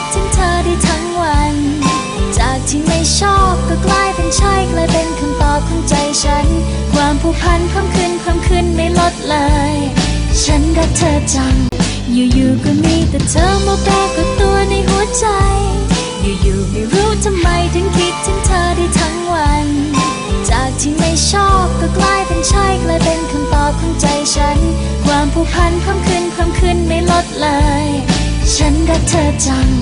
ดถึงเธอได้ทั้งวัน จากที่ไม่ชอบก็กลายเป็นใช่กลายเป็นคำตอบของใจฉัน ความผูกพันเพิ่มขึ้นเพิ่มขึ้นไม่ลดเลย ฉันรักเธอจัง อยู่ๆก็มีแต่เธอมาแปรกฏตัวในหัวใจ อยู่ๆไม่รู้ทำไมถึงคิดถึงเธอได้ทั้งวัน จากที่ไม่ชอบก็กลายเป็นใช่กลายเป็นคำตอบของใจฉัน ความผูกพันเพิ่มขึ้นเพิ่มขึ้นไม่ลดเลย ฉันรักเธอจัง